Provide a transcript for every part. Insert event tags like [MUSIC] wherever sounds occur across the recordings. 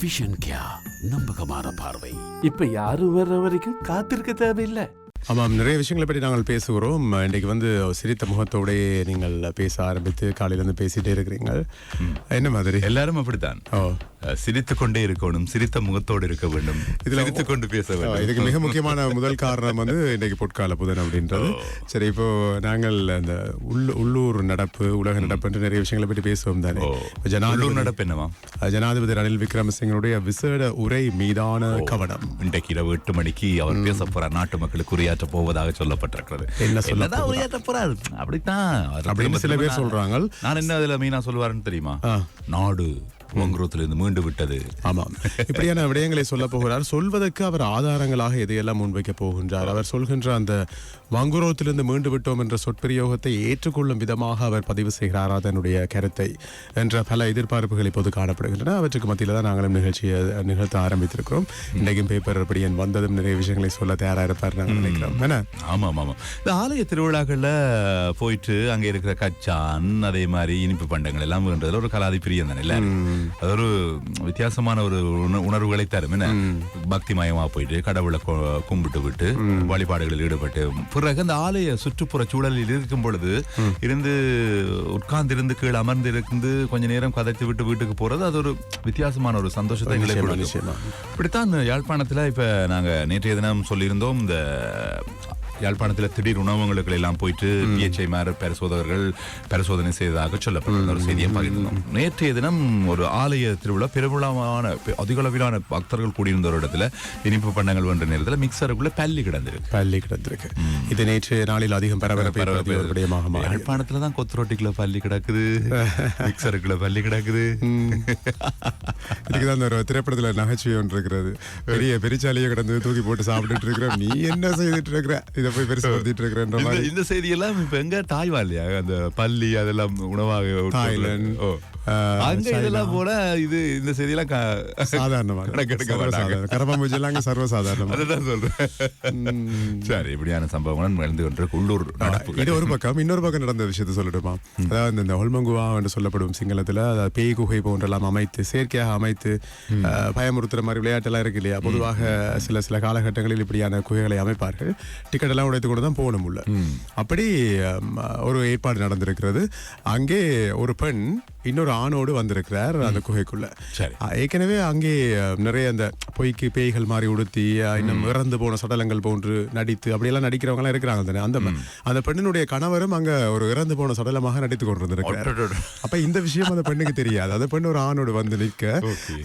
Vision கியா நம்பகமான பார்வை. இப்ப யாரும் வர்ற வரைக்கும் காத்திருக்க தேவையில்லை. ஆமாம் நிறைய விஷயங்களை பற்றி நாங்கள் பேசுகிறோம். இன்றைக்கு வந்து சிரித்த முகத்தோடயே நீங்கள் பேச ஆரம்பித்து காலையிலேருந்து பேசிட்டே இருக்கிறீங்க என்ன மாதிரி? எல்லாரும் அப்படித்தான். ஓ. அஹ், சிரித்துக் கொண்டே இருக்கணும் சிரித்த முகத்தோடு இருக்க வேண்டும் இதுல- சிரித்துக் கொண்டு பேச வேண்டும். இதுக்கு மிக முக்கியமான முதல் காரணம் வந்து இன்னைக்கு பொற்கால புதன் அப்படின்றது. சரி இப்போ நாங்கள் அந்த உள்ள உள்ளூர் நடப்பு உலக நடப்பு என்று நிறைய விஷயங்களை பற்றி பேசுவோம் தானே. ஜனாதிபதி நடப்பு என்னவா? ஜனாதிபதி ரணில் விக்ரமசிங்கனுடைய விசேட உரை மீதான கவனம். இன்றைக்கு இரவு எட்டு மணிக்கு அவர் பேச போறார். நாட்டு மக்களுக்கு உரையாற்ற போவதாக சொல்லப்பட்டிருக்கிறது. என்ன சொல்ல உரையாற்ற போறார்? அப்படித்தான். அப்படின்னு சில பேர் சொல்றாங்க. நான் என்ன அதுல மீனா சொல்லுவாருன்னு தெரியுமா? நாடு. வங்குரோத்திலிருந்து மீண்டு விட்டது. ஆமாம். இப்படியான விடயங்களை சொல்ல போகிறார். சொல்வதற்கு அவர் ஆதாரங்களாக எதையெல்லாம் முன்வைக்க போகின்றார்? அவர் சொல்கின்ற அந்த வங்குரோத்திலிருந்து மீண்டு விட்டோம் என்ற சொற்பிரயோகத்தை ஏற்றுக்கொள்ளும் விதமாக அவர் பதிவு செய்கிறாரா? தன்னுடைய கருத்தை என்ற பல எதிர்பார்ப்புகள் இப்போது காணப்படுகின்றன. அவற்றுக்கு மத்தியில் தான் நாங்களும் நிகழ்ச்சியை நிகழ்த்த ஆரம்பித்திருக்கிறோம். இன்றைக்கும் பேப்பர் படியன் வந்ததும் நிறைய விஷயங்களை சொல்ல தயாராக இருப்பார் நாங்கள் நினைக்கிறோம். என்ன? ஆமா ஆமா இந்த ஆலய திருவிழாக்கள்ல போயிட்டு அங்க இருக்கிற கச்சான் அதே மாதிரி இனிப்பு பண்டங்கள் எல்லாம் வேண்டதுல ஒரு கலாதி பிரியம் தானே ஒரு வித்தியாசமான ஒரு உண- உணர்வுகளை தரும். என்ன? பக்தி மயமா போயிட்டு கடவுளை கும்பிட்டு விட்டு வழிபாடுகளில் ஈடுபட்டு பிறகு அந்த ஆலய சுற்றுப்புற சூழலில் இருக்கும் பொழுது இருந்து உட்கார்ந்து இருந்து கீழே அமர்ந்து இருந்து கொஞ்ச நேரம் கதைத்து விட்டு வீட்டுக்கு போறது அது ஒரு வித்தியாசமான ஒரு சந்தோஷத்தை எங்களுக்கு. இப்படித்தான் யாழ்ப்பாணத்துல இப்ப நாங்க நேற்றைய தினம் சொல்லியிருந்தோம் இந்த யாழ்ப்பாணத்துல திடீர் உணவகங்களுக்கு எல்லாம் போயிட்டு பிஎச்ஐ மார் பரிசோதகர்கள் பரிசோதனை செய்ததாக சொல்லப்பட்ட ஒரு செய்தியை பகிர்ந்தோம். நேற்றைய தினம் ஒரு ஆலய திருவிழா பெருவிழாவான பெ- அதிக அளவிலான பக்தர்கள் கூடியிருந்த ஒரு இடத்துல இனிப்பு பண்டங்கள் வென்ற நேரத்துல மிக்சருக்குள்ள பள்ளி கிடந்திருக்கு. பள்ளி கிடந்திருக்கு. இது நேற்று நாளில் அதிகம் பரபரப்பை விடயமாக யாழ்ப்பாணத்துல தான் கொத்து ரொட்டிக்குள்ள பள்ளி கிடக்குது. [LAUGHS] மிக்சருக்குள்ள பள்ளி கிடக்குது. [LAUGHS] இதுக்குதான் ஒரு திரைப்படத்துல நகைச்சுவை ஒன்று இருக்கிறது. பெரிய பெரிச்சாலியை கடந்து தூக்கி போட்டு சாப்பிட்டுட்டு இருக்கிற நீ என்ன செய்துட்டு இருக்கிற? இதை போய் பெருசுப்படுத்திட்டு இருக்கிறன்ற இந்த- மாதிரி. இந்த செய்தி எல்லாம் இப்ப எங்க தாய்வா இல்லையா அந்த பள்ளி அதெல்லாம் உணவாக. தாய்லாந்து, அங்க. இதெல்லாம் போல இது இந்த செய்தியெல்லாம் சாதாரணமாக கணக்கெடுக்க மாட்டாங்க. கரப்பாம்பூச்சி எல்லாம் சர்வசாதாரணம். அதுதான் சொல்றேன். சரி இப்படியான சம்பவங்கள் நடந்து கொண்டிருக்கு. உள்ளூர் இது ஒரு பக்கம். இன்னொரு பக்கம் நடந்த விஷயத்தை சொல்லட்டுமா? அதாவது இந்த ஹொல்மங்குவா என்று சொல்லப்படும் சிங்களத்துல அதாவது பேய் குகை போன்றெல்லாம் அமைத்து செயற்கையாக அமைத்து பயமுறுத்துற மாதிரி விளையாட்டெல்லாம் இருக்கு இல்லையா? பொதுவாக சில சில காலகட்டங்களில் இப்படியான குகைகளை அமைப்பார்கள். டிக்கெட் எல்லாம் உடைத்து கொண்டு தான் போகணும் உள்ள. அப்படி ஒரு ஏற்பாடு நடந்திருக்கிறது. அங்கே ஒரு பெண் இன்னொரு ஆணோடு வந்திருக்கிறார் அந்த குகைக்குள்ள. ஏற்கனவே அங்கே நிறைய அந்த பொய்க்கு பேய்கள் மாதிரி உடுத்தி இன்னும் இறந்து போன சடலங்கள் போன்று நடித்து அப்படியெல்லாம் நடிக்கிறவங்க எல்லாம் இருக்கிறாங்க தானே. அந்த அந்த பெண்ணினுடைய கணவரும் அங்க ஒரு இறந்து போன சடலமாக நடித்து கொண்டிருந்திருக்கிறார். அப்ப இந்த விஷயம் அந்த பெண்ணுக்கு தெரியாது. அந்த பெண் ஒரு ஆணோடு வந்து நிற்க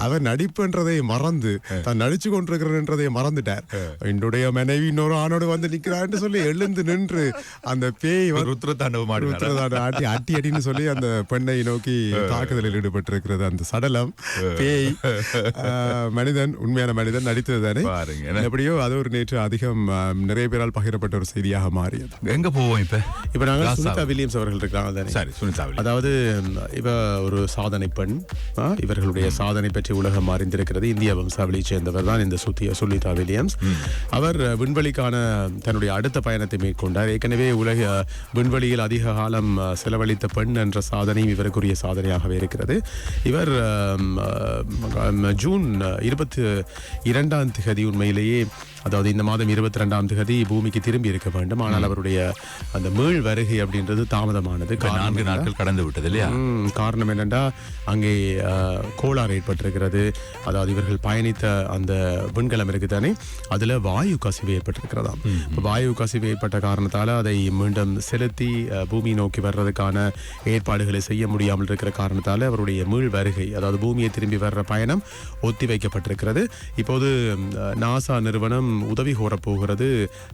அவர் நடிப்புன்றதை மறந்து தான் நடிச்சு கொண்டிருக்கிறன்றதை மறந்துட்டார். என்னுடைய மனைவி இன்னொரு ஆணோடு வந்து நிக்கிறான்னு சொல்லி எழுந்து நின்று அந்த பேய் வந்து ருத்ர தாண்டவம் ஆடினாரா? உத்தரதாண்ட ஆட்டி அட்டி அடின்னு சொல்லி அந்த பெண்ணை நோக்கி தாக்குதலில் ஈடுபட்டிருக்கிறது அந்த சடலம். பேய் மனிதன் உண்மையான மனிதன் நடித்தது தானே? எப்படியோ அது ஒரு நேற்று அதிகம் நிறைய பேரால் பகிரப்பட்ட ஒரு செய்தியாக மாறியது. எங்க போவோம் இப்ப? இப்ப நாங்கள். சுனிதா வில்லியம்ஸ் அவர்கள் இருக்காங்க தானே சரி சுனிதாவில் அதாவது இவ ஒரு சாதனை பெண் இவர்களுடைய சாதனை பற்றி உலகம் அறிந்திருக்கிறது. இந்திய வம்சாவளியைச் சேர்ந்தவர் தான் இந்த சுத்திய சுல்லிதா வில்லியம்ஸ். அவர் விண்வெளிக்கான தன்னுடைய அடுத்த பயணத்தை மேற்கொண்டார். ஏற்கனவே உலக விண்வெளியில் அதிக காலம் செலவழித்த பெண் என்ற சாதனையும் இவருக்குரிய மாதிரியாகவே இருக்கிறது. இவர் ஜூன் இருபத்தி இரண்டாம் திகதி உண்மையிலேயே அதாவது இந்த மாதம் இருபத்தி ரெண்டாம் திகதி பூமிக்கு திரும்பி இருக்க வேண்டும். ஆனால் அவருடைய அந்த மீள் வருகை அப்படின்றது தாமதமானது. நான்கு? நாட்கள் கடந்து விட்டது இல்லையா? காரணம் என்னென்னா அங்கே கோளாறு ஏற்பட்டிருக்கிறது. அதாவது இவர்கள் பயணித்த அந்த விண்கலம் இருக்குதானே அதுல வாயு கசிவு ஏற்பட்டிருக்கிறதாம். இப்ப வாயு கசிவு ஏற்பட்ட காரணத்தால அதை மீண்டும் செலுத்தி பூமி நோக்கி வர்றதுக்கான ஏற்பாடுகளை செய்ய முடியாமல் இருக்கிற காரணத்தால அவருடைய மீள் வருகை அதாவது பூமியை திரும்பி வர்ற பயணம் ஒத்தி வைக்கப்பட்டிருக்கிறது இப்போது நாசா நிறுவனம் உதவி கோரப் போகிறது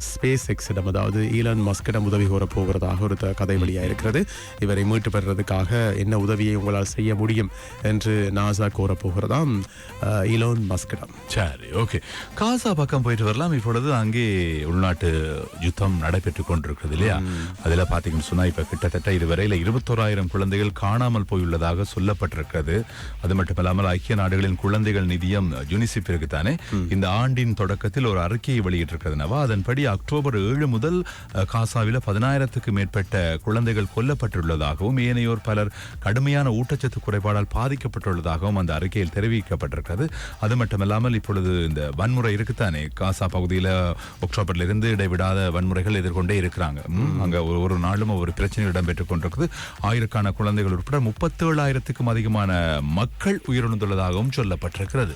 ஸ்பேஸ் எக்ஸிடம் அதாவது ஈலான் மஸ்கிடம் உதவி கோரப் போகிறதாக ஒரு கதை வெளியாக இருக்கிறது. இவரை மீட்டு பெறுறதுக்காக என்ன உதவியை உங்களால் செய்ய முடியும் என்று நாசா கோரப் போகிறதாம் அஹ், ஈலான் மஸ்கிடம் சரி ஓகே. காசா பக்கம் போயிட்டு வரலாம். இப்பொழுது அங்கே உள்நாட்டு யுத்தம் நடைபெற்றுக் கொண்டிருக்கிறது இல்லையா? அதுல பாத்தீங்கன்னு சொன்னா இப்ப கிட்டத்தட்ட இதுவரையில இருபத்தோராயிரம் குழந்தைகள் காணாமல் போயுள்ளதாக சொல்லப்பட்டிருக்கிறது. அது மட்டுமல்லாமல் ஐக்கிய நாடுகளின் குழந்தைகள் நிதியம் யுனிசிப் இருக்குதானே? இந்த ஆண்டின் தொடக்கத்தில் ஒரு அறிக்கையை வெளியிட்டிருக்கிறதுனவா அதன்படி அக்டோபர் ஏழு முதல் காசாவில பதினாயிரத்துக்கு மேற்பட்ட குழந்தைகள் கொல்லப்பட்டுள்ளதாகவும் ஏனையோர் பலர் கடுமையான ஊட்டச்சத்து குறைபாடால் பாதிக்கப்பட்டுள்ளதாகவும் அந்த அறிக்கையில் தெரிவிக்கப்பட்டிருக்கிறது. அது மட்டுமல்லாமல் இப்பொழுது இந்த வன்முறை இருக்குத்தானே? காசா பகுதியில் அக்டோபர்ல இருந்து இடைவிடாத வன்முறைகள் எதிர்கொண்டே இருக்கிறாங்க. அங்க ஒரு நாளும் ஒரு பிரச்சனை இடம்பெற்றுக் கொண்டிருக்குது. ஆயிரக்கான குழந்தைகள் உட்பட முப்பத்தேழாயிரத்துக்கும் அதிகமான மக்கள் உயிரிழந்துள்ளதாகவும் சொல்லப்பட்டிருக்கிறது.